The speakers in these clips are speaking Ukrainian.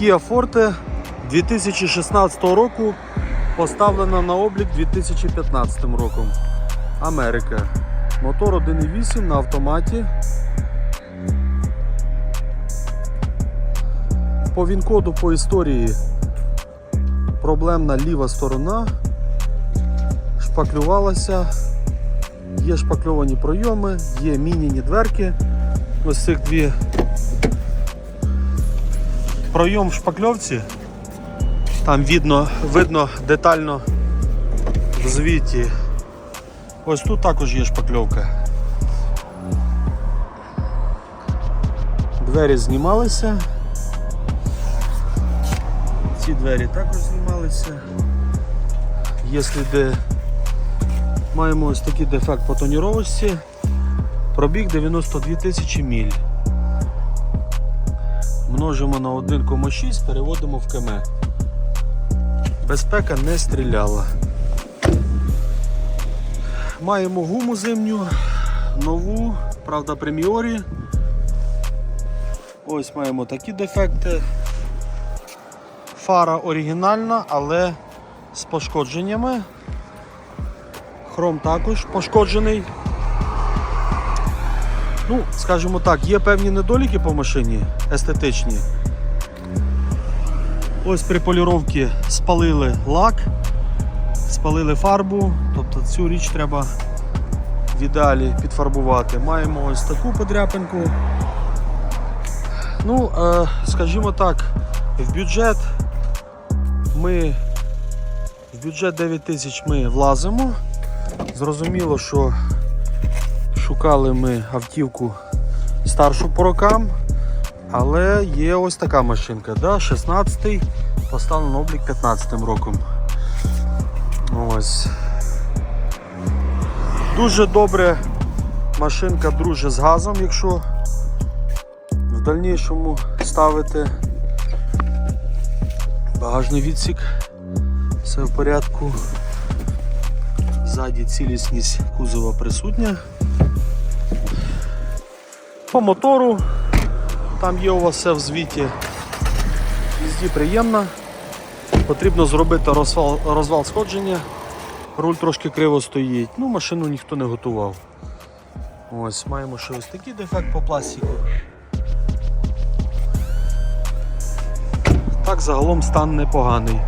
Kia Forte 2016 року поставлена на облік 2015 роком. Америка. Мотор 1.8 на автоматі. По він-коду по історії проблемна ліва сторона. Шпаклювалася. Є шпакльовані пройоми, є мініні дверки. Ось цих дві. Пройом в шпакльовці. Там видно, видно детально в звіті. Ось тут також є шпакльовка. Двері знімалися. Ці двері також знімалися. Є сліди. Маємо ось такий дефект по тоніровочці. Пробіг 92 тисячі міль. Множимо на 1,6, переводимо в км. Безпека не стріляла. Маємо гуму зимню, нову, правда, преміорі. Ось маємо такі дефекти. Фара оригінальна, але з пошкодженнями. Хром також пошкоджений. Ну, скажімо так, є певні недоліки по машині, естетичні. Ось при поліровці спалили лак, спалили фарбу, тобто цю річ треба в ідеалі підфарбувати. Маємо ось таку подряпинку. Ну, е, скажімо так, в бюджет ми в бюджет 9 тисяч ми влазимо. Зрозуміло, що шукали ми автівку старшу по рокам, але є ось така машинка, да? 16-й, поставлено облік 15 роком. Ось. Дуже добре машинка друже з газом, якщо в дальнішому ставити багажний відсік, все в порядку. Ззаді цілісність кузова присутня. По мотору там є у вас все в звіті. Їзді приємно. Потрібно зробити розвал, розвал сходження. Руль трошки криво стоїть. Ну, машину ніхто не готував. Ось, маємо ще ось такий дефект по пластику. Так, загалом стан непоганий.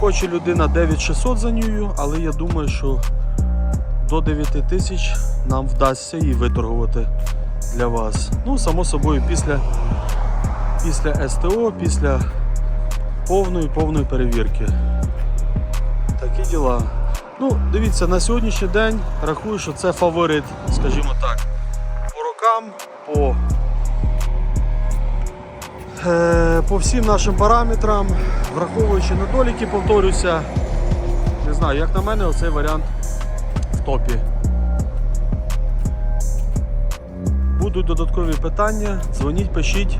Хоче людина 9600 за нею, але я думаю, що до 9000 нам вдасться її виторгувати для вас. Ну, само собою, після, після СТО, після повної повної перевірки. Такі діла. Ну, дивіться, на сьогоднішній день рахую, що це фаворит, скажімо так, по рокам, по, е, по всім нашим параметрам, враховуючи недоліки, повторюся. Не знаю, як на мене, оцей варіант в топі. Будуть додаткові питання, дзвоніть, пишіть.